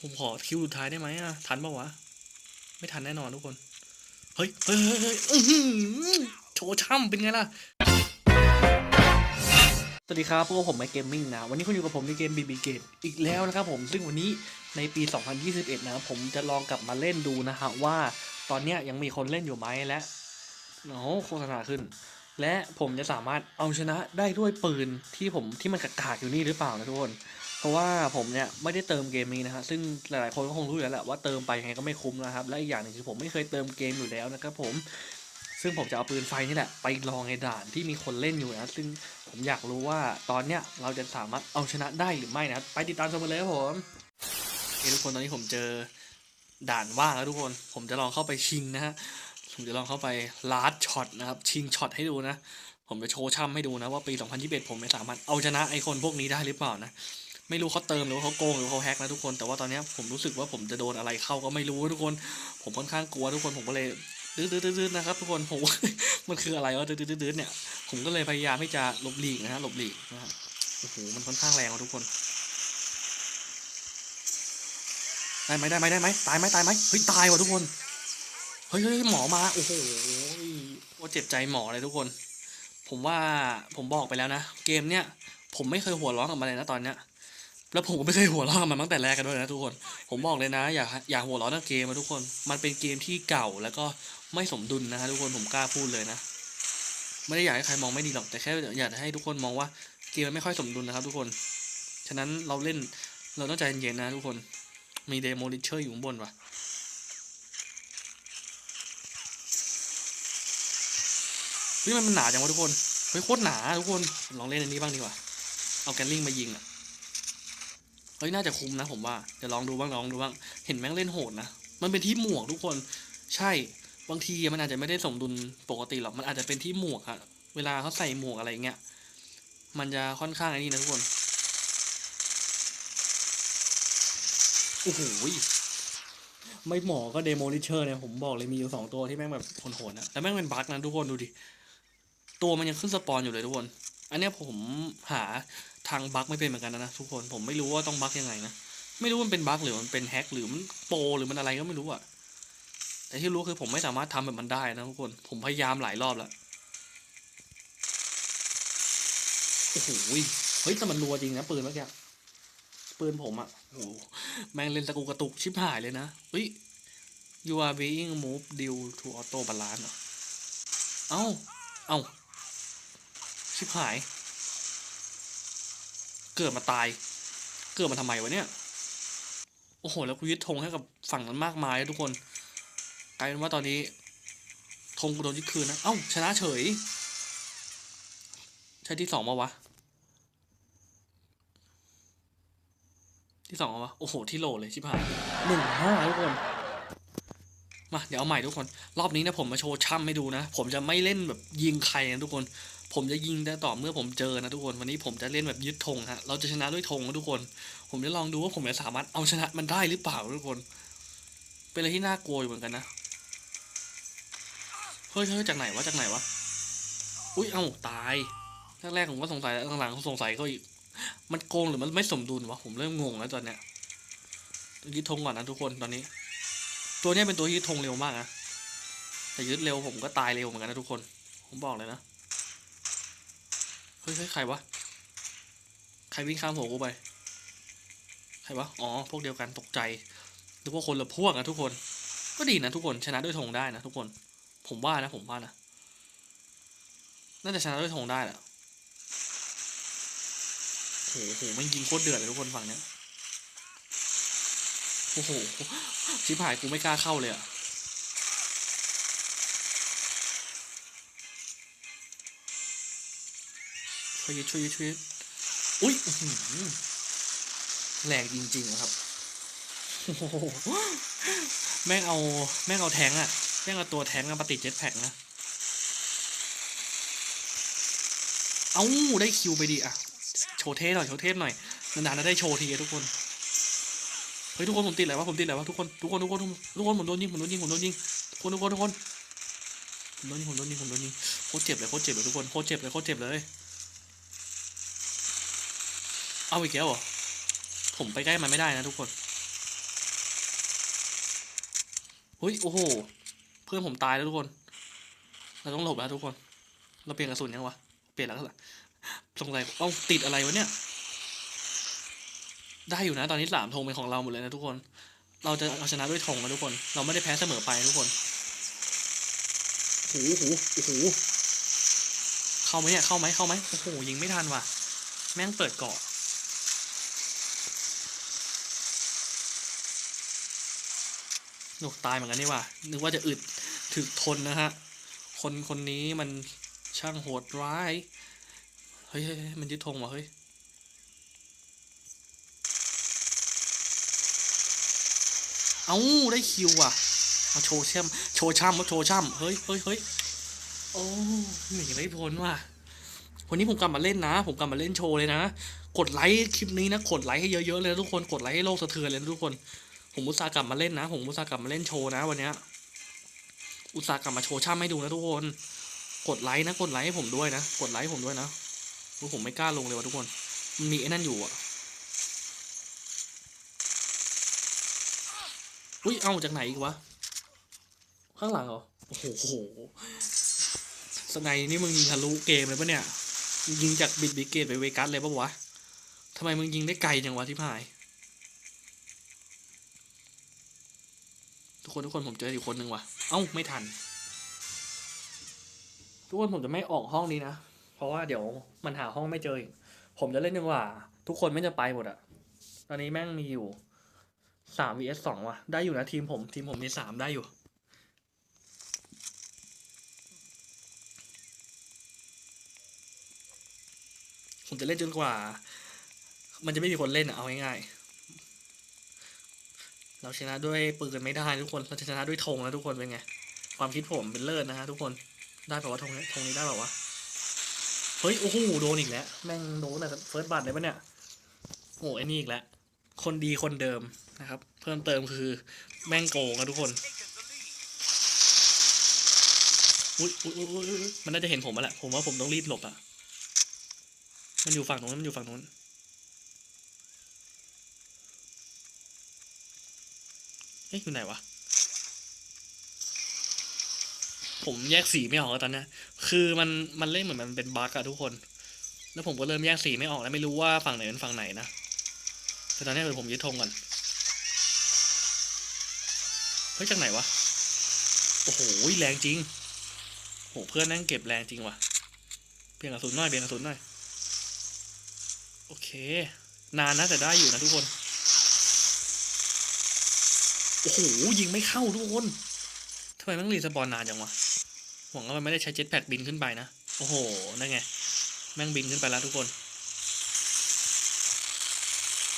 ผมขอคิวสุดท้ายได้ไหมอะ ทันปะวะ ไม่ทันแน่นอนทุกคน เฮ้ยเฮ้ยเฮ้ยโชว์ช่ำเป็นไงล่ะ สวัสดีครับพวกผมไมเกมมิ่งนะ วันนี้คุณอยู่กับผมในเกม BB Gate อีกแล้วนะครับผม ซึ่งวันนี้ในปี 2021 นะผมจะลองกลับมาเล่นดูนะฮะว่าตอนเนี้ยยังมีคนเล่นอยู่ไหมและโอ้โหโฆษณาขึ้น และผมจะสามารถเอาชนะได้ด้วยปืนที่ผมที่มันกากๆอยู่นี่หรือเปล่านะทุกคน ราะว่าผมเนี่ยไม่ได้เติมเกมนี้นะฮะซึ่งหลายๆคนก็คงรู้อยู่แล้วแหละว่าเติมไปยังไงก็ไม่คุ้มนะครับและอีกอย่างหนึ่งคือผมไม่เคยเติมเกมอยู่แล้วนะครับผมซึ่งผมจะเอาปืนไฟนี่แหละไปลองในด่านที่มีคนเล่นอยู่นะซึ่งผมอยากรู้ว่าตอนเนี้ยเราจะสามารถเอาชนะได้หรือไม่นะไปติดตามชมกันเลยครับผมทุกคนตอนนี้ผมเจอด่านว่างแล้วทุกคน ผมจะลองเข้าไปชิงนะฮะผมจะลองเข้าไปลาดช็อตนะครับชิงช็อตให้ดูนะ ผมจะโชว์ช่ำให้ดูนะว่าปี 2021 ผมไม่สามารถเอาชนะไอคนพวกนี้ได้หรือเปล่านะ ไม่รู้เขาเติมหรือเขาโกงหรือเขาแฮกนะทุกคน แต่ว่าตอนนี้ผมรู้สึกว่าผมจะโดนอะไรเข้าก็ไม่รู้ทุกคน ผมค่อนข้างกลัวทุกคนผมก็เลยดื้อๆนะครับทุกคนผมมันคืออะไรวะดื้อๆเนี่ย ผมก็เลยพยายามที่จะหลบหลีกนะฮะหลบหลีกนะฮะโอ้โหมันค่อนข้างแรงอะทุกคนได้ไหมได้ไหมได้ไหมตายไหมตายไหมเฮ้ยตายว่ะทุกคนเฮ้ยเฮ้ยหมอมาโอ้โหว่าเจ็บใจหมอเลยทุกคน ผมว่าผมบอกไปแล้วนะ เกมเนี้ยผมไม่เคยหัวร้อนกับมันเลยนะตอนเนี้ย แล้วผมก็ไม่เคยหัวเร้อนกับมันตั้งแต่แรกกันด้วยนะทุกคน ผมบอกเลยนะ อย่าอย่าหัวเร้อนกับเกมนะทุกคน มันเป็นเกมที่เก่าแล้วก็ไม่สมดุลนะฮะทุกคนผมกล้าพูดเลยนะ ไม่ได้อยากให้ใครมองไม่ดีหรอกแต่แค่อยากให้ทุกคนมองว่าเกมมันไม่ค่อยสมดุลนะครับ ทุกคน ฉะนั้นเราเล่นเราต้องใจเย็นๆนะทุกคน มีเดโมลิเชอร์อยู่ข้างบนว่ะเฮ้ยมันมันหนาจังวะทุกคน เฮ้ยโคตรหนาทุกคน ลองเล่นอันนี้บ้างดีกว่า เอาแกนลิงมายิงอะ เฮ้ยน่าจะคุ้มนะผมว่าเดี๋ยวลองดูบ้างลองดูบ้างเห็นแม่งเล่นโหดนะมันเป็นที่หมวกทุกคนใช่บางทีมันอาจจะไม่ได้สมดุลปกติหรอกมันอาจจะเป็นที่หมวกอะเวลาเขาใส่หมวกอะไรเงี้ยมันจะค่อนข้างไอ้นี่นะทุกคนโอ้โหไม่หมอก็เดโมลิเชอร์เนี่ยผมบอกเลยมีอยู่สองตัวที่แม่งแบบโหดๆนะแต่แม่งเป็นบั๊กนะทุกคนดูดิตัวมันยังขึ้นสปอนอยู่เลยทุกคน อันนี้ผมหาทางบั๊กไม่เป็นเหมือนกันนะทุกคนผมไม่รู้ว่าต้องบั๊กยังไงนะไม่รู้มันเป็นบั๊กหรือมันเป็นแฮกหรือมันโปรหรือมันอะไรก็ไม่รู้อะแต่ที่รู้คือผมไม่สามารถทำแบบมันได้นะทุกคนผมพยายามหลายรอบแล้วโอ้โหเฮ้ยแต่มันรัวจริงนะปืนเมื่อกี้ปืนผมอะโอ้โหแมงเล่นตะกูกระตุกชิบหายเลยนะเฮ้ย you are being moved due to auto balance เอ้า เอ้า ชิบหาย เกิดมาตาย เกิดมาทำไมวะเนี่ย โอ้โห แล้วกูยึดธงให้กับฝั่งนั้นมากมายทุกคนกลายเป็นว่าตอนนี้ธงกูโดนยึดคืนนะ เอ้า ชนะเฉย ใช่ที่สองมาวะ ที่สองมาวะ โอ้โห ที่โหลเลยชิบหายหนึ่งห้าทุกคนมาเดี๋ยวเอาใหม่ทุกคน รอบนี้นะผมมาโชว์ช่ำให้ดูนะ ผมจะไม่เล่นแบบยิงใครนะทุกคน ผมจะยิงแต่ต่อเมื่อผมเจอนะทุกคน วันนี้ผมจะเล่นแบบยึดธงฮะ เราจะชนะด้วยธงนะทุกคน ผมจะลองดูว่าผมจะสามารถเอาชนะมันได้หรือเปล่าทุกคน เป็นอะไรที่น่ากลัวอยู่เหมือนกันนะ เฮ้ยเฮ้ยจากไหนวะจากไหนวะ อุ้ยเอ้าตาย แรกๆผมก็สงสัยหลังๆผมสงสัยก็อีก มันโกงหรือมันไม่สมดุลวะ ผมเริ่มงงแล้วตอนเนี้ยยึดธงก่อนนะทุกคนตอนนี้ ตัวนี้เป็นตัวยึดธงเร็วมากนะแต่ยึดเร็วผมก็ตายเร็วเหมือนกันนะทุกคน ผมบอกเลยนะ ฮ้ยเฮ้ยใครวะ ใครวิ่งข้ามหัวกูไป ใครวะ อ๋อ พวกเดียวกันตกใจนึกว่าคนละพวกนะทุกคน ก็ดีนะทุกคน ชนะด้วยธงได้นะทุกคน ผมว่านะผมว่านะ น่าจะชนะด้วยธงได้แหละโอ้โหไม่งยิงโคตรเดือดเลยทุกคนฝั่งเนี้ย โอ้โห ชิบหายกูไม่กล้าเข้าเลยอะ ช่วยยึดช่วยยึดช่วยอุ้ยอื้อหือแรงจริงๆนะครับแม่งเอาแม่งเอาแทงอะแม่งเอาตัวแทงค์อะปฏิเจ็ตแพ็กนะ เอ้าได้คิวไปดิอะโชว์เทสหน่อยโชว์เทสหน่อยนานๆจะได้โชว์ทีทุกคนเฮ้ยทุกคนผมติดอะไรวะผมติดอะไรวะทุกคนทุกคนทุกคนทุกคนผมโดนยิงผมโดนยิงผมโดนยิงทุกคนทุกคนทุกคนผมโดนยิงผมโดนยิงผมโดนยิงโคตรเจ็บเลยโคตรเจ็บเลยทุกคนโคตรเจ็บเลยโคตรเจ็บเลย เอาอีกแล้วเหรอ ผมไปใกล้มันไม่ได้นะทุกคนเฮ้ยโอ้โห เพื่อนผมตายแล้วทุกคน เราต้องหลบแล้วทุกคน เราเปลี่ยนกระสุนยังวะ เปลี่ยนแล้วเหรอสงสัยเอ้าติดอะไรวะเนี่ย ได้อยู่นะ ตอนนี้สามธงเป็นของเราหมดเลยนะทุกคน เราจะเอาชนะด้วยธงนะทุกคน เราไม่ได้แพ้เสมอไปทุกคนโอ้โหโอ้โหโอ้โหเข้าไหมเนี่ย เข้าไหมเข้าไหมโอ้โหยิงไม่ทันว่ะ แม่งเปิดเกาะ โอ้ตายเหมือนกันนี่ว่ะนึกว่าจะอึดถึกทนนะฮะ คนคนนี้มันช่างโหดร้าย เฮ้ยเฮ้ยมันยึดธงวะเฮ้ยเอาได้คิวว่ะมาโชว์แช่มโชว์ช่ำมาโชว์ช่ำเฮ้ยเฮ้ยเฮ้ยโอ้หนีไม่พ้นว่ะวันนี้ผมกลับมาเล่นนะ ผมกลับมาเล่นโชว์เลยนะ กดไลค์คลิปนี้นะ กดไลค์ให้เยอะๆเลยทุกคน กดไลค์ให้โลกสะเทือนเลยทุกคน ผมอุตส่าห์กลับมาเล่นนะ ผมอุตส่าห์กลับมาเล่นโชว์นะวันเนี้ยอุตส่าห์กลับมาโชว์ช่ำให้ดูนะทุกคน กดไลค์นะ กดไลค์ให้ผมด้วยนะ กดไลค์ผมด้วยนะโอ้ผมไม่กล้าลงเลยว่ะทุกคน มันมีไอ้นั่นอยู่อะ อุ้ย เอาจากไหนอีกวะ ข้างหลังเหรอ โอ้โห สไนนี่มึงยิงทะลุเกมเลยปะเนี่ย ยิงจากบิดบิเกตไปเวกัสเลยปะวะทำไมมึงยิงได้ไกลจังวะที่พาย ทุกคนทุกคนผมเจออีกคนหนึ่งว่ะ เอ้าไม่ทัน ทุกคนผมจะไม่ออกห้องนี้นะ เพราะว่าเดี๋ยวมันหาห้องไม่เจออีกผมจะเล่นจนกว่า ทุกคนไม่จะไปหมดอะตอนนี้แม่งมีอยู่สาม vs สองว่ะ ได้อยู่นะทีมผม ทีมผมมีสามได้อยู่ ผมจะเล่นจนกว่า มันจะไม่มีคนเล่นอะเอาง่ายๆ เราชนะด้วยปืนไม่ได้ทุกคนเราชนะด้วยธงนะทุกคนเป็นไง ความคิดผมเป็นเลิศนะฮะทุกคนได้ป่าวะธงนี้ธงนี้ได้ป่าวะเฮ้ยโอ้โหโดนอีกแล้ว แม่งโดนแต่เฟิร์สบัตเลยปะเนี่ยโอ้ไอ้นี่อีกแล้วคนดีคนเดิมนะครับ เพิ่มเติมคือแม่งโกงนะทุกคนอุ้ยอุ้ยอุ้ยมันน่าจะเห็นผมแล้วแหละผมว่าผมต้องรีบหลบอะมันอยู่ฝั่งนู้นมันอยู่ฝั่งนู้น อ๊ะอยู่ไหนวะ ผมแยกสีไม่ออกแล้วตอนนี้คือมันมันเล่นเหมือนมันเป็นบั๊กอะทุกคน แล้วผมก็เริ่มแยกสีไม่ออกแล้วไม่รู้ว่าฝั่งไหนเป็นฝั่งไหนนะแต่ตอนนี้เดี๋ยวผมยึดธงก่อนเฮ้ยจากไหนวะ โอ้โหแรงจริงโหเพื่อนนั่งเก็บแรงจริงว่ะ เปลี่ยนกระสุนหน่อยเปลี่ยนกระสุนหน่อย โอเค นานนะแต่ได้อยู่นะทุกคน โอ้โหยิงไม่เข้าทุกคนทำไมแมันรีสปอนนานจังวะหวังว่ามันไม่ได้ใช้เจ็ตแพ็กบินขึ้นไปนะ โอ้โห นั่นไง แม่งบินขึ้นไปแล้วทุกคน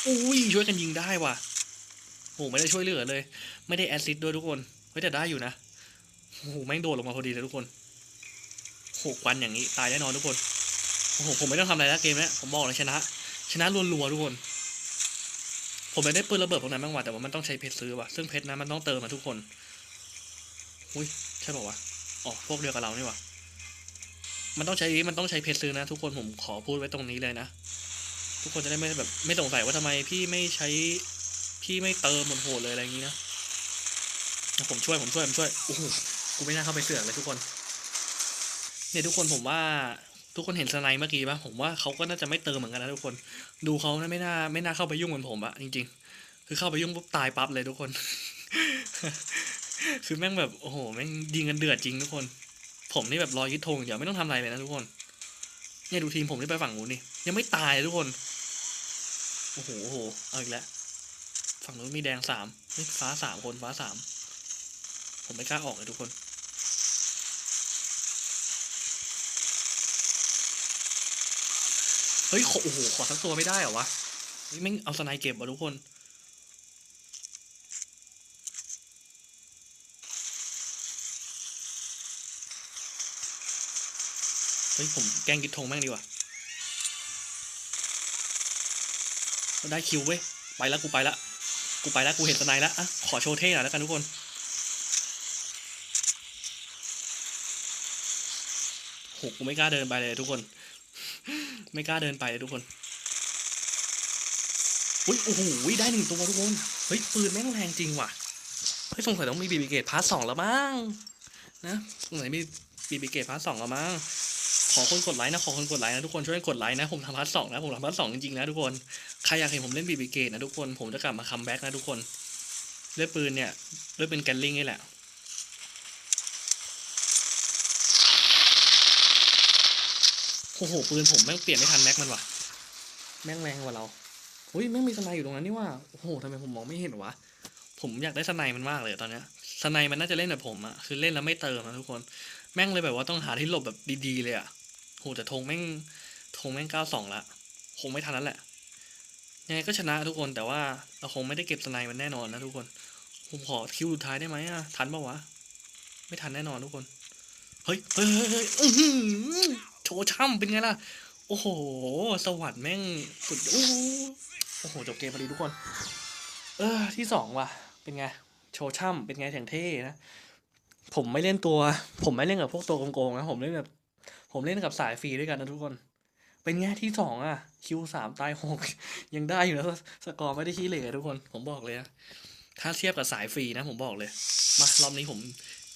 อุ้ยช่วยกันยิงได้ว่ะโอ้ไม่ได้ช่วยเหลือเลย ไม่ได้แอสซิดด้วยทุกคนเฮ้ยแต่ได้อยู่นะโอ้โหแม่งโดดลงมาพอดีเลยทุกคนโหควันอย่างนี้ตายแน่นอนทุกคนโอ้โหผมไม่ต้องทำอะไรแล้วเกมเนี้ยผมบอกเลยชนะ ชนะรัวๆทุกคน ผมไม่ได้ปืนระเบิดพวกนั้นบ้างว่ะแต่ว่ามันต้องใช้เพชรซื้อว่ะซึ่งเพชรนะมันต้องเติมมาทุกคนอุ้ยใช่ป่าวะอ๋อพวกเดียวกับเรานี่ว่ะมันต้องใช้มันต้องใช้เพชรซื้อนะ ทุกคนผมขอพูดไว้ตรงนี้เลยนะ ทุกคนจะได้ไม่แบบไม่สงสัยว่าทำไมพี่ไม่ใช้พี่ไม่เติมโหดเลยอะไรอย่างนี้นะผมช่วยผมช่วยผมช่วยโอ้โหกูไม่น่าเข้าไปเสือกเลยทุกคน เนี่ยทุกคนผมว่า ทุกคนเห็นสไนเมื่อกี้ปะผมว่าเขาก็น่าจะไม่เติมเหมือนกันนะทุกคน ดูเขานะไม่น่าไม่น่าเข้าไปยุ่งเหมือนผมอะจริง ๆ คือเข้าไปยุ่งปุ๊บตายปั๊บเลยทุกคน คือแม่งแบบโอ้โหแม่งยิงกันเดือดจริงทุกคน ผมนี่แบบรอยึดธงเดี๋ยวไม่ต้องทำอะไรเลยนะทุกคนเนี่ยดูทีมผมที่ไปฝั่งนู้นนี่ยังไม่ตายทุกคนโอ้โหโอ้โหเอาอีกแล้วฝั่งนู้นมีแดงสามฟ้าสามคนฟ้าสามผมไม่กล้าออกเลยทุกคน เฮ้ย โอ้โห ขอทั้งตัวไม่ได้เหรอวะเฮ้ยแม่งเอาสไนเก็บว่ะทุกคน เฮ้ย ผมแกงยึดธงแม่งดีกว่าได้คิวเว้ย ไปแล้วกูไปละ กูไปแล้วกูเห็นสไนแล้วอะ ขอโชว์เท่หน่อยแล้วกันทุกคนโหกูไม่กล้าเดินไปเลยทุกคน ไม่กล้าเดินไปเลยทุกคนอุ้ยโอ้โหได้หนึ่งตัวทุกคนเฮ้ยปืนแม่งแรงจริงว่ะเฮ้ยสงสัยต้องมีบีบีเกตพาร์ทสองแล้วมั้งนะสงสัยมีบีบีเกตพาร์ทสองแล้วมั้งขอคนกดไลค์นะขอคนกดไลค์นะทุกคนช่วยกดไลค์นะผมทำพาร์ทสองนะผมทำพาร์ทสองจริงๆนะทุกคนใครอยากเห็นผมเล่นบีบีเกตนะทุกคนผมจะกลับมาคัมแบ็กนะทุกคนด้วยปืนเนี่ยด้วยเป็นแกนลิงนี่แหละ โอ้โหปืนผมแม่งเปลี่ยนไม่ทันแม็กมันว่ะ แม่งแรงกว่าเราอุ้ยแม่งมีสไนด์อยู่ตรงนั้นนี่ว่าโอ้โหทำไมผมมองไม่เห็นวะผมอยากได้สไนด์มันมากเลยตอนเนี้ยสไนด์มันน่าจะเล่นแบบผมอะคือเล่นแล้วไม่เติมนะทุกคน แม่งเลยแบบว่าต้องหาที่หลบแบบดีๆเลยอะโหแต่ธงแม่งธงแม่งเก้าสองละคงไม่ทันแล้วแหละยังไงก็ชนะทุกคนแต่ว่าเราคงไม่ได้เก็บสไนด์มันแน่นอนนะทุกคนผมขอคิวสุดท้ายได้ไหมอะทันปะวะ ไม่ทันแน่นอนทุกคน เฮ้ยเฮ้ยเฮ้ย โชว์ช่ำเป็นไงล่ะ โอ้โห สวัสด์แม่งสุด โอ้โห จบเกมพอดีทุกคน เออ ที่สองว่ะ เป็นไง โชว์ช่ำเป็นไงแข่งเท่นะ ผมไม่เล่นตัว ผมไม่เล่นกับพวกตัวโกงๆนะ ผมเล่นแบบผมเล่นกับสายฟรีด้วยกันนะทุกคน เป็นไงที่สองอะ คิวสามตายหกยังได้อยู่นะสกอร์ไม่ได้ขี้เหร่ทุกคน ผมบอกเลยนะถ้าเทียบกับสายฟรีนะ ผมบอกเลย มารอบนี้ผม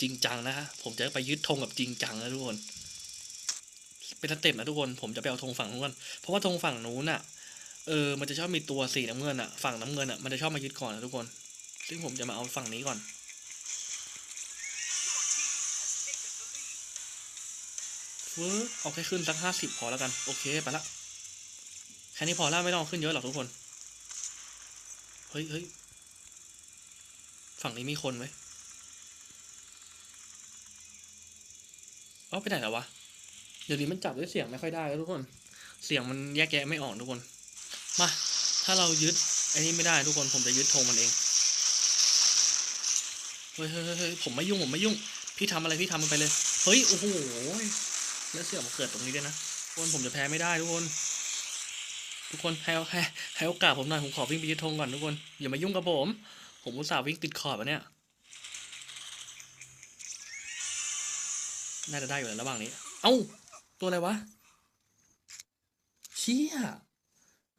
จริงจังนะฮะผมจะไปยึดธงกับจริงจังนะทุกคน เป็นสเต็ปนะทุกคนผมจะไปเอาธงฝั่งนู้นเพราะว่าธงฝั่งนู้นน่ะเออมันจะชอบมีตัวสีน้ำเงินอะฝั่งน้ำเงินอะมันจะชอบมายึดก่อนนะทุกคน ซึ่งผมจะมาเอาฝั่งนี้ก่อนเฟิร์เอาแค่ขึ้นสักห้าสิบพอแล้วกัน โอเคไปละแค่นี้พอแล้วไม่ต้องขึ้นเยอะหรอกทุกคนเฮ้ยเฮ้ยฝั่งนี้มีคนไหมเอไปไหนแล้ววะ ดี๋ยวนี้มันจับด้วยเสียงไม่ค่อยได้แล้วทุกคน เสียงมันแยกแยะไม่ออกทุกคน มา ถ้าเรายึดไอ้นี่ไม่ได้ทุกคนผมจะยึดธงมันเอง เฮ้ยเฮ้ยเฮ้ยผมไม่ยุ่งผมไม่ยุ่ง พี่ทำอะไรพี่ทำมันไปเลย เฮ้ย โอ้โห แล้วเสียงมันเกิดตรงนี้ด้วยนะทุกคนผมจะแพ้ไม่ได้ทุกคน ทุกคนให้ให้ให้โอกาสผมหน่อยผมขอวิ่งไปยึดธงก่อนทุกคน อย่ามายุ่งกับผม ผมอุตส่าห์วิ่งติดขอบอะเนี่ยน่าจะได้อยู่แล้วระหว่างนี้ เอ้า ตัวอะไรวะเชี่ย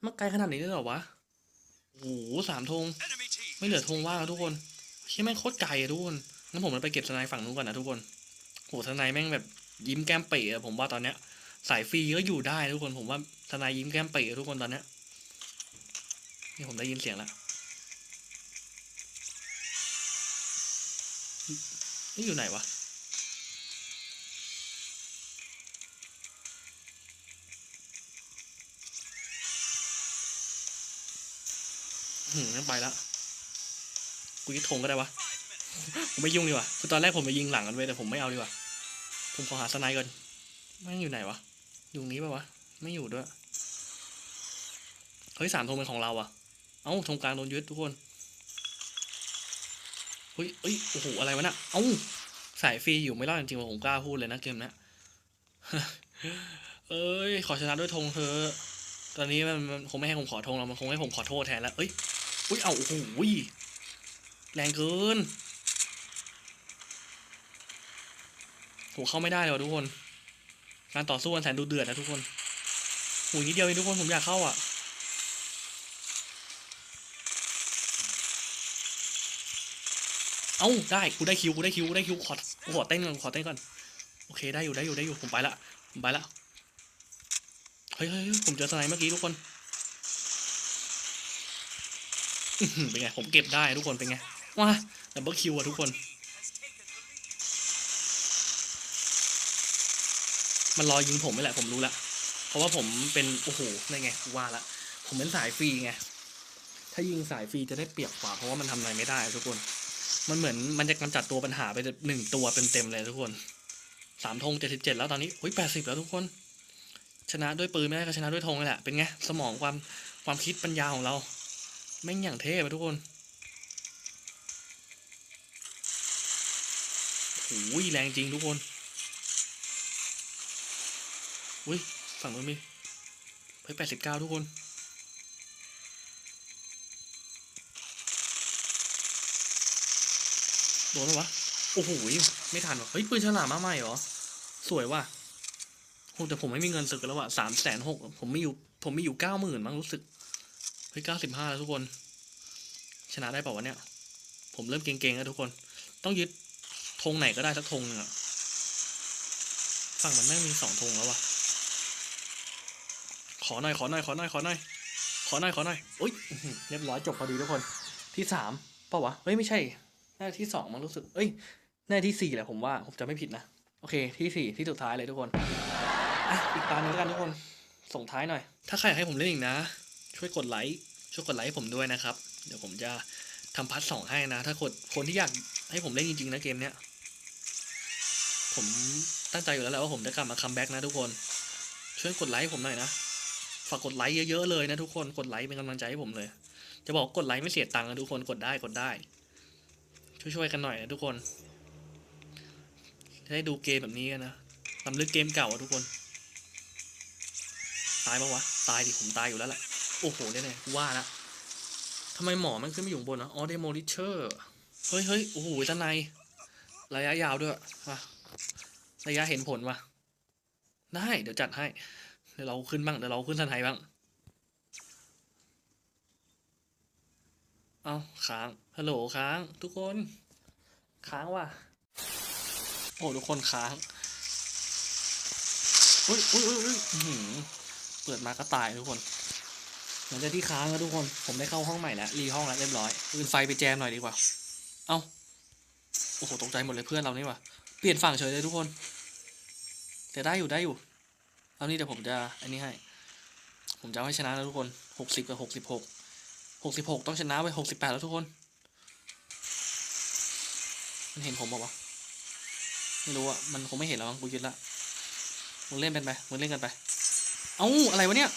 มาไกลขนาดนี้เลยเหรอวะโอ้โหสามธงไม่เหลือธงว่างแล้วทุกคนเชี่ยแม่งโคตรไกลอะทุกคนงั้นผมไปเก็บสไนด์ฝั่งนู้นก่อนนะทุกคนโหสไนด์แม่งแบบยิ้มแก้มเป๋อะผมว่าตอนเนี้ย สายฟรีก็อยู่ได้ทุกคนผมว่าสไนด์ยิ้มแก้มเป๋อะทุกคนตอนเนี้ยนี่ผมได้ยินเสียงแล้วนี่อยู่ไหนวะ หืมงั้นไปละกูยึดธงก็ได้วะผมไม่ยุ่งดีกว่าคือตอนแรกผมจะยิงหลังกันไว้แต่ผมไม่เอาดีกว่า ผมขอหาสไนด์ก่อนแม่งอยู่ไหนวะ อยู่นี้ปะวะ ไม่อยู่ด้วย เฮ้ยสามธงเป็นของเราอะเอ้าธงกลางโดนยึดทุกคน เฮ้ยเอ้ย โอ้โห อะไรวะน่ะ เอ้า สายฟรีอยู่ไม่รอดจริงๆว่าผมกล้าพูดเลยนะเกมนี้เอ้ย ขอชนะด้วยธงเธอะตอนนี้มันมันคงไม่ให้ผมขอธงแล้วมันคงให้ผมขอโทษแทนแล้ว เอ้ย อุ้ยเอาโอ้โหแรงเกินโหเข้าไม่ได้เลยว่ะทุกคน การต่อสู้กันแสนดูเดือดนะทุกคนโหนิดเดียวเองทุกคนผมอยากเข้าอะเอ้าได้กูได้คิวกูได้คิวกูได้คิวขอกูขอเต้นก่อนขอเต้นก่อนโอเคได้อยู่ได้อยู่ได้อยู่ผมไปละผมไปละเฮ้ยเฮ้ยผมเจอสไนเมื่อกี้ทุกคนอื้อหือ เป็นไง ผมเก็บได้ทุกคนเป็นไงว้าดับเบิลคิวอะทุกคน มันรอยิงผมไม่แหละผมรู้ละเพราะว่าผมเป็นโอ้โหนั่นไงว่าละผมเป็นสายฟรีไงถ้ายิงสายฟรีจะได้เปรียบกว่า เพราะว่ามันทำอะไรไม่ได้ทุกคน มันเหมือนมันจะกำจัดตัวปัญหาไปหนึ่งตัวเต็มๆเลยทุกคนสามธงเจ็ดสิบเจ็ดแล้วตอนนี้อุ้ยแปดสิบแล้วทุกคน ชนะด้วยปืนไม่ได้ก็ชนะด้วยธงนี่แหละเป็นไงสมองความความคิดปัญญาของเรา แม่งอย่างเท่ไปทุกคนโอ้ยแรงจริงทุกคนอุ้ยฝั่งนู้นมีเฮ้ยแปดสิบเก้าทุกคน โดนไหมวะ โอ้โห ไม่ทันวะเฮ้ยปืนฉลามมาใหม่เหรอ สวยว่ะโหแต่ผมไม่มีเงินซื้อแล้ววะสามแสนหกผมมีอยู่ ผมมีอยู่เก้าหมื่นมั้งรู้สึก เฮ้ยเก้าสิบห้าแล้วทุกคน ชนะได้เปล่าวะเนี่ย ผมเริ่มเก่งๆแล้วทุกคน ต้องยึดธงไหนก็ได้สักธงหนึงอะฝั่งมันแม่งมีสองธงแล้ววะขอหน่อยขอหน่อยขอหน่อยขอหน่อยขอหน่อยขอหน่อยอุ้ยเรียบร้อยจบพอดีทุกคน ที่สามป่าวะเฮ้ยไม่ใช่น่าที่สองมั้งรู้สึก เอ้ยน่าที่สี่แหละผมว่าผมจะไม่ผิดนะ โอเค ที่สี่ที่สุดท้ายเลยทุกคน อะ อีกตาหนึ่งแล้วกันทุกคน ส่งท้ายหน่อย ถ้าใครอยากให้ผมเล่นอีกนะ ช่วยกดไลค์ช่วยกดไลค์ให้ผมด้วยนะครับ เดี๋ยวผมจะทำพาร์ทสองให้นะ ถ้าคนคนที่อยากให้ผมเล่นจริงๆนะเกมเนี้ยผมตั้งใจอยู่แล้วแหละว่าผมจะกลับมาคัมแบ็กนะทุกคน ช่วยกดไลค์ให้ผมหน่อยนะฝากกดไลค์เยอะๆเลยนะทุกคนกดไลค์เป็นกำลังใจให้ผมเลย จะบอกกดไลค์ไม่เสียตังค์นะทุกคนกดได้กดได้ ช่วยๆกันหน่อยนะทุกคนจะได้ดูเกมแบบนี้กันนะลำลึกเกมเก่าอะทุกคน ตายปะวะ ตายดิผมตายอยู่แล้วแหละ โอ้โหเนี่ยเนี่ยว่าละทำไมหมอมันขึ้นไม่อยู่บนนะอ๋อเดโมลิเชอร์เฮ้ยเฮ้ยโอ้โหด้านในระยะยาวด้วยว่ะระยะเห็นผลว่ะได้เดี๋ยวจัดให้ เดี๋ยวเราขึ้นบ้างเดี๋ยวเราขึ้นทันไทยบ้าง เอาค้างฮัลโหลค้าง ทุกคน ค้างว่ะโอ้ทุกคนค้างอุ้ยอุ้ยอุ้ยอุ้ยเปิดมาก็ตายทุกคน ลังจากที่ค้างแล้วทุกคน ผมได้เข้าห้องใหม่แล้ว รีห้องแล้วเรียบร้อยปืนไฟไปแจมหน่อยดีกว่า เอ้า โอ้โห ตกใจหมดเลยเพื่อนเรานี่ว่ะ เปลี่ยนฝั่งเฉยเลยทุกคน แต่ได้อยู่ได้อยู่ เอานี่เดี๋ยวผมจะอันนี้ให้ ผมจะให้ชนะนะทุกคนหกสิบกับหกสิบหก หกสิบหกต้องชนะไปหกสิบแปดแล้วทุกคน มันเห็นผมบอกว่าไม่รู้อะมันคงไม่เห็นแล้วมั้งกูยึดละ มึงเล่นเป็นไป มึงเล่นกันไป เอ้า อะไรวะเนี่ย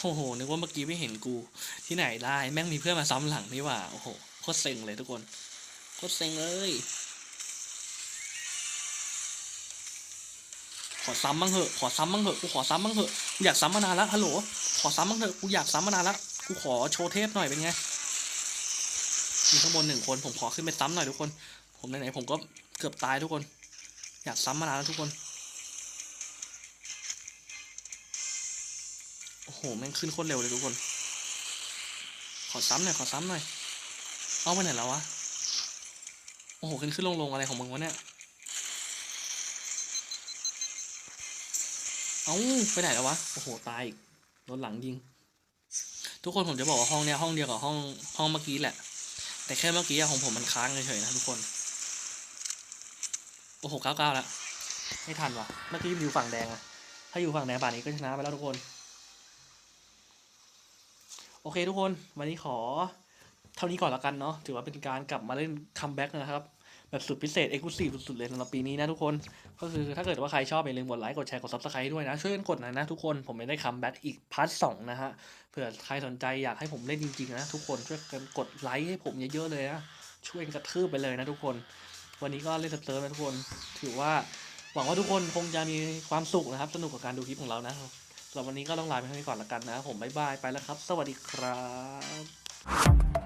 โอ้โห นึกว่าเมื่อกี้ไม่เห็นกู ที่ไหนได้ แม่งมีเพื่อนมาซ้ำหลังนี่ว่า โอ้โห โคตรเซ็งเลยทุกคน โคตรเซ็งเลย ขอซ้ำบ้างเถอะ ขอซ้ำบ้างเถอะ กูขอซ้ำบ้างเถอะกูอยากซ้ำมานานล้วฮัลโหล ขอซ้ำบ้างเถอะ กูอยากซ้ำมานานล้วกูขอโชว์เทปหน่อยเป็นไง มีข้างบนหนึ่งคน ผมขอขึ้นไปซ้ำหน่อยทุกคน ผมไหนๆผมก็เกือบตายทุกคน อยากซ้ำมานานแล้วทุกคน โอ้โหแม่งขึ้นโคตรเร็วเลยทุกคน ขอซ้ำหน่อยขอซ้ำหน่อย เอาไปไหนแล้ววะ โอ้โหขึ้นขึ้นลงลงอะไรของมึงวะเนี่ย เอาไปไหนแล้ววะ โอ้โหตายอีกโดนหลังยิง ทุกคนผมจะบอกว่าห้องเนี้ยห้องเดียวกับห้องห้องเมื่อกี้แหละ แต่แค่เมื่อกี้ของผมมันค้างเฉยๆนะทุกคน โอ้โหเก้าเก้าแล้วไม่ทันว่ะ เมื่อกี้อยู่ฝั่งแดงอะถ้าอยู่ฝั่งแดงป่านนี้ก็ชนะไปแล้วทุกคน โอเคทุกคนวันนี้ขอเท่านี้ก่อนละกันเนาะถือว่าเป็นการกลับมาเล่นคัมแบ็กนะครับ แบบสุดพิเศษเอ็กซ์คลูซีฟสุดๆเลยสำหรับปีนี้นะทุกคน ก็คือถ้าเกิดว่าใครชอบอย่าลืมกดไลค์กดแชร์กดซับสไครต์ด้วยนะ ช่วยกันกดหน่อยนะทุกคนผมไม่ได้คัมแบ็กอีกพาร์ทสองนะฮะเผื่อใครสนใจอยากให้ผมเล่นจริงๆนะทุกคนช่วยกันกดไลค์ให้ผมเยอะๆเลยนะช่วยกันกระทืบไปเลยนะทุกคน วันนี้ก็เล่นสเตอร์นะทุกคน ถือว่าหวังว่าทุกคนคงจะมีความสุขนะครับ สนุกกับการดูคลิปของเรานะำหรับวันนี้ก็ต้องลาไปเท่านี้ก่อนละกันนะผมบ๊ายบายไปแล้วครับ สวัสดีครับ